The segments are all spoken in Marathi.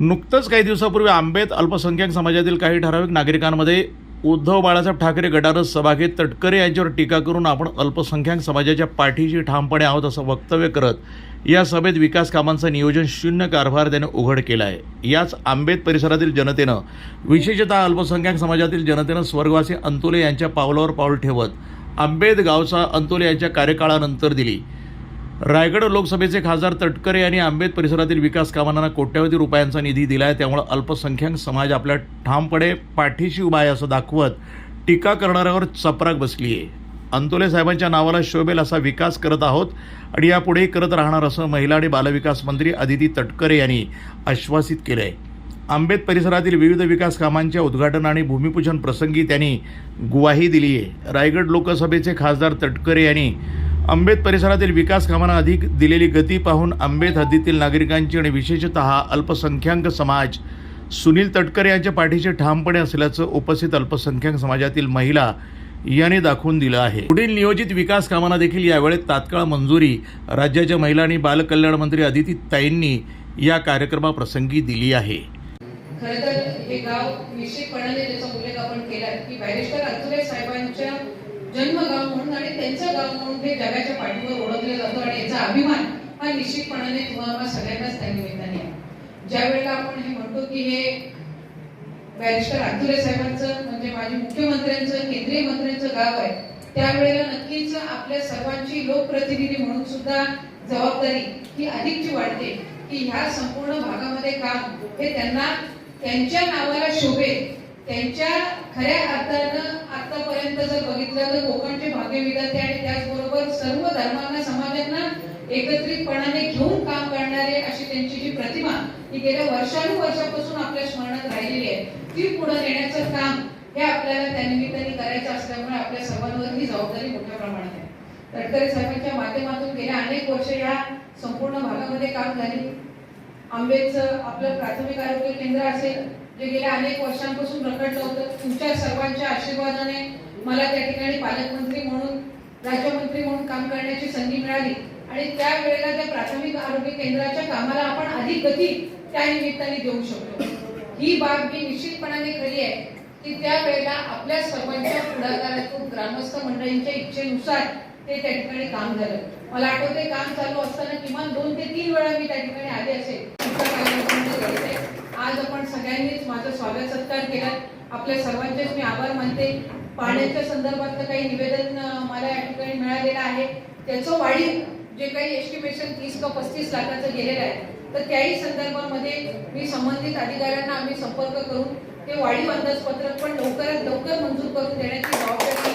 नुकतंच काही दिवसापूर्वी आंबेत अल्पसंख्याक समाजातील काही ठराविक नागरिकांमध्ये उद्धव बाळासाहेब ठाकरे गटारस सभागेत तटकरे यांच्यावर टीका करून आपण अल्पसंख्याक समाजाच्या पाठीशी ठामपणे आहोत असं वक्तव्य करत या सभेत विकास कामांचं नियोजन शून्य कारभार त्याने उघड केला आहे याच आंबेत परिसरातील जनतेनं विशेषतः अल्पसंख्याक समाजातील जनतेनं स्वर्गवासी अंतुले यांच्या पावलावर पाऊल ठेवत आंबेत गावचा अंतुले यांच्या कार्यकाळानंतर दिली. रायगड लोकसभेचे खासदार तटकरे यांनी आंबेत परिसरातील विकास कामांना कोट्यवधी रुपयांचा निधी दिला आहे त्यामुळे अल्पसंख्याक समाज आपल्या ठामपणे पाठीशी उभा आहे असं दाखवत टीका करणाऱ्यावर चपराक बसली आहे अंतोले साहेबांच्या नावाला शोभेल असा विकास करत आहोत आणि यापुढेही करत राहणार असं महिला आणि बालविकास मंत्री अदिती तटकरे यांनी आश्वासित केलं आहे आंबेत परिसरातील विविध विकास कामांच्या उद्घाटन आणि भूमिपूजन प्रसंगी त्यांनी ग्वाही दिली आहे रायगड लोकसभेचे खासदार तटकरे यांनी आंबेत परिसरातील विकास कामांना अधिक दिलेली गती पाहून आंबेत हद्दीतील नागरिकांची आणि विशेषतः अल्पसंख्याक समाज. सुनील तटकरे यांच्या पाठीशी ठामपणे असल्याचं उपस्थित अल्पसंख्याक समाजातील महिला यांनी दाखवून दिलं आहे. पुढील नियोजित विकास कामांना देखील यावेळेत तात्काळ मंजुरी राज्याच्या महिला आणि बालकल्याण मंत्री अदिती ताईंनी या कार्यक्रमाप्रसंगी दिली आहे. खरं तर हे गाव निश्चितपणाने त्याचा उल्लेख आपण केला की बॅरिस्टर अतुले साहेबांनी जन्मगाव म्हणून आणि त्यांचं गाव म्हणून हे जगाच्या पाठीवर ओळखलं जातं आणि याचा अभिमान हा निश्चितपणाने तुम्हाला सगळ्यांनाच त्या निमित्ताने ज्या वेळेला आपण हे म्हणतो की हे बॅरिस्टर आतुरे साहेबांचं म्हणजे माझे मुख्यमंत्र्यांचं केंद्रीय मंत्र्यांचं गाव आहे त्यावेळेला नक्कीच आपल्या सर्वांची लोकप्रतिनिधी म्हणून सुद्धा जबाबदारी ही अधिकची वाढते की ह्या संपूर्ण भागामध्ये काम हे त्यांना त्यांच्या नावाला शोभेल त्यांच्या खऱ्या अर्थानं आतापर्यंत जर बघितलं तर कोकणचे भाग्य विधाते आणि त्याचबरोबर सर्व धर्मांना समाजांना एकत्रितपणाने घेऊन काम करणारे अशी त्यांची जी प्रतिमा ही गेल्या वर्षानुवर्षापासून आपल्या स्मरणात राहिलेली आहे. ती पुढे नेण्याचं काम हे आपल्याला त्या निमित्ताने करायचं असल्यामुळे आपल्या सर्वांवर ही जबाबदारी मोठ्या प्रमाणात आहे. तटकरे साहेबांच्या माध्यमातून गेल्या अनेक वर्ष या संपूर्ण भागामध्ये काम झाले. आंबेचं आपलं प्राथमिक आरोग्य केंद्र असेल जे गेल्या अनेक वर्षांपासून रखडलं होतं तुमच्या सर्वांच्या आशीर्वादाने मला त्या ठिकाणी पालकमंत्री म्हणून राज्यमंत्री म्हणून काम करण्याची संधी मिळाली. आणि त्यावेळेला त्या प्राथमिक आरोग्य केंद्राच्या कामाला आपण अधिक गती त्या निमित्ताने देऊ शकतो ही बाब मी निश्चितपणाने खरी आहे की त्यावेळेला आपल्या सर्वांच्या पुढाकारातून ग्रामस्थ मंडळींच्या इच्छेनुसार ते त्या ठिकाणी काम झालं. मला आठवते काम चालू असताना किमान दोन ते तीन वेळा मी त्या ठिकाणी आले असेल. आज आपण सगळ्यांनीच माझा स्वागत सत्कार केला आपल्या सर्वांचेच मी आभार मानते. पाण्याच्या संदर्भातलं काही निवेदन मला या ठिकाणी मिळालेलं आहे. त्याचं वाढीव जे काही एस्टिमेशन तीस का पस्तीस लाखाचं गेलेलं आहे तर त्याही संदर्भामध्ये मी संबंधित अधिकाऱ्यांना आम्ही संपर्क करून ते वाढीव अंदाजपत्रक पण लवकरात लवकर मंजूर करून देण्याची जबाबदारी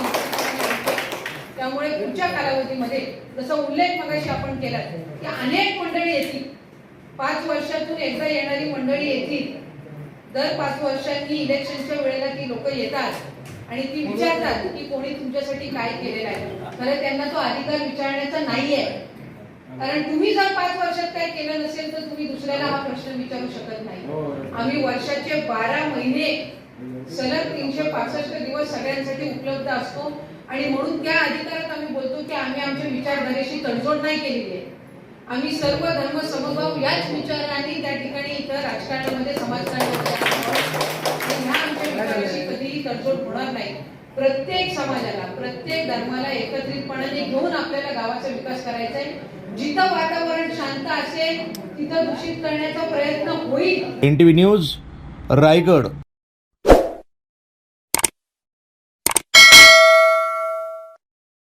त्यामुळे पुढच्या कालावधीमध्ये जसा उल्लेख मगाशी आपण केला की अनेक मंडळी येतील. पाच वर्षातून एकदा येणारी मंडळी येतील. दर पाच वर्षांनी इलेक्शनच्या वेळेला ती लोक येतात. आणि ती विचारतात की कोणी तुमच्यासाठी काय केलेलं आहे. खरं त्यांना तो अधिकार विचारण्याचा नाहीये. कारण तुम्ही जर पाच वर्षात काय केलं नसेल तर तुम्ही दुसऱ्याला हा प्रश्न विचारू शकत नाही. आम्ही वर्षाचे बारा महिने सलग तीनशे पासष्ट दिवस सगळ्यांसाठी उपलब्ध असतो. आणि म्हणून त्या अधिकारात आम्ही बोलतो की आम्ही आमच्या विचारधारेशी तडजोड नाही केलेली आहे. आम्ही सर्व धर्म समभाव याच विचारांनी त्या ठिकाणी इथं राजकारणामध्ये समाजकारणामध्ये ह्या आमच्या विचाराशी कधीही तडजोड होणार नाही. प्रत्येक समाजाला प्रत्येक धर्माला एकत्रितपणाने घेऊन आपल्याला गावाचा विकास करायचा आहे. जिथं वातावरण शांत असेल तिथं दूषित करण्याचा प्रयत्न होईल. N news Raigad.